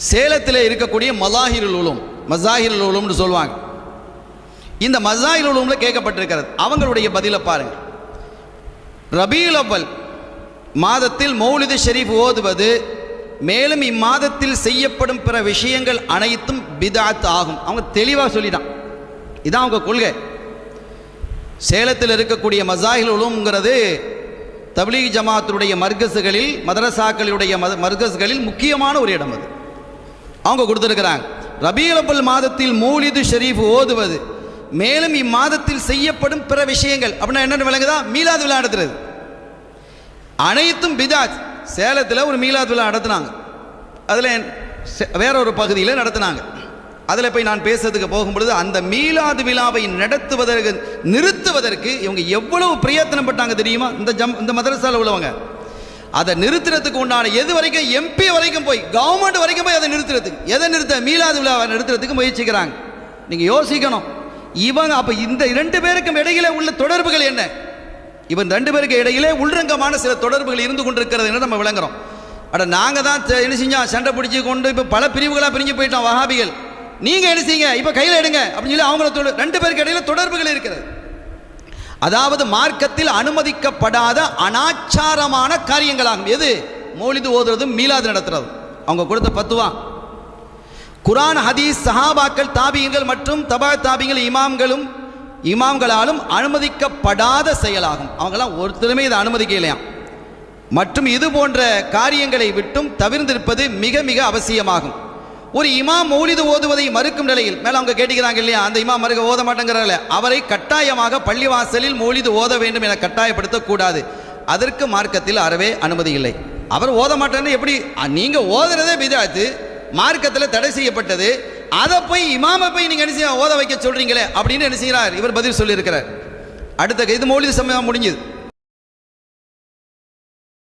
சேலத்தில் இருக்கக்கூடிய மலாஹிருல் உலும் மசாஹிருல் உலும்னு சொல்லுவாங்க. இந்த மசாஹிருல் உலும்ல கேட்கப்பட்டிருக்கிறது. அவங்களுடைய பதிலை பாருங்க. ரபீல் அவ்வல் மாதத்தில் மௌலிது ஷெரீஃப் ஓதுவது மேலும் இம்மாதத்தில் செய்யப்படும் பிற விஷயங்கள் அனைத்தும் பிதாத் ஆகும். அவங்க தெளிவாக சொல்லிட்டான். இதான் அவங்க கொள்கை. சேலத்தில் இருக்கக்கூடிய மசாஹில் உலும்ங்கிறது தபிலீக் ஜமாத்துடைய மர்கஸுகளில் மதரசாக்களுடைய மத மர்கஸ்களில் முக்கியமான ஒரு இடம் அது. அவங்க கொடுத்துருக்கிறாங்க. ரபீலப்பல் மாதத்தில் மூலிது ஷெரீஃப் ஓதுவது. மேலும் இம்மாதத்தில் செய்யப்படும் பிற விஷயங்கள். அப்படின்னா என்னென்ன விளங்குதா? மீலாது விழா நடத்துறது. அனைத்தும் பிஜாஜ் சேலத்தில் ஒரு மீலாது விழா நடத்துனாங்க. அதில் வேற ஒரு பகுதியில் நடத்துனாங்க. அதில் போய் நான் பேசுறதுக்கு போகும்பொழுது அந்த மீலாது விழாவை நடத்துவதற்கு நிறுத்துவதற்கு இவங்க எவ்வளவு பிரயத்தனப்பட்டாங்க தெரியுமா? இந்த ஜம் இந்த மதரசாவில் உள்ளவங்க. அதை நிறுத்துறதுக்கு உண்டான எது வரைக்கும் எம்பி வரைக்கும் போய் கவர்மெண்ட் வரைக்கும் போய் அதை நிறுத்துறதுக்கு எதை நிறுத்த? மீளாது விழாவை நிறுத்துறதுக்கு முயற்சிக்கிறாங்க. நீங்கள் யோசிக்கணும். இவங்க அப்போ இந்த இரண்டு பேருக்கும் இடையில உள்ள தொடர்புகள் என்ன? இவன் ரெண்டு பேருக்கு இடையிலே உள்ரங்கமான சில தொடர்புகள் இருந்து கொண்டிருக்கிறது என்று நம்ம விளங்குறோம். அட நாங்கள் தான் என்ன செஞ்சோம்? சண்டை பிடிச்சி கொண்டு இப்போ பல பிரிவுகளாக பிரிஞ்சு போயிட்டோம் வஹாபிகள். நீங்கள் என்ன செய்யுங்க? இப்போ கையில் எடுங்க. அப்படின்னு சொல்லி அவங்கள ரெண்டு பேருக்கு இடையில தொடர்புகள் இருக்கிறது. அதாவது மார்க்கத்தில் அனுமதிக்கப்படாத அனாச்சாரமான காரியங்களாகும். எது? மௌலிது ஓதுறதும் மீலாது நடத்துறதும் அவங்க கொடுத்த பத்துவா? குரான் ஹதீஸ் சஹாபாக்கள் தாபியங்கள் மற்றும் தபா தாபியங்கள் இமாம்களும் இமாம்களாலும் அனுமதிக்கப்படாத செயலாகும். அவங்களாம் ஒருத்தருமே இதை அனுமதிக்க இல்லையா மற்றும் இது போன்ற காரியங்களை விட்டும் தவிர்ந்திருப்பது மிக மிக அவசியமாகும். ஒரு இமாம் மௌலிது ஓதுவதை மறுக்கும் நிலையில் மேல அவங்க கேட்டுக்கிறாங்க இல்லையா? அந்த இமாம் மறுக்க ஓத மாட்டேங்கிறாங்களே அவரை கட்டாயமாக பள்ளிவாசலில் மௌலிது ஓத வேண்டும் என கட்டாயப்படுத்தக்கூடாது அதற்கு மார்க்கத்தில் அறவே அனுமதி இல்லை. அவர் ஓத மாட்டேன்னு எப்படி? நீங்கள் நீங்க ஓதுறதே விதாத்து மார்க்கத்தில் தடை செய்யப்பட்டது. அதை போய் இமாமை போய் நீங்க என்ன செய்ய ஓத வைக்க சொல்றீங்களே அப்படின்னு என்ன செய்கிறார்? இவர் பதில் சொல்லியிருக்கிறார். அடுத்த இது மௌலிது சமயம் முடிஞ்சது.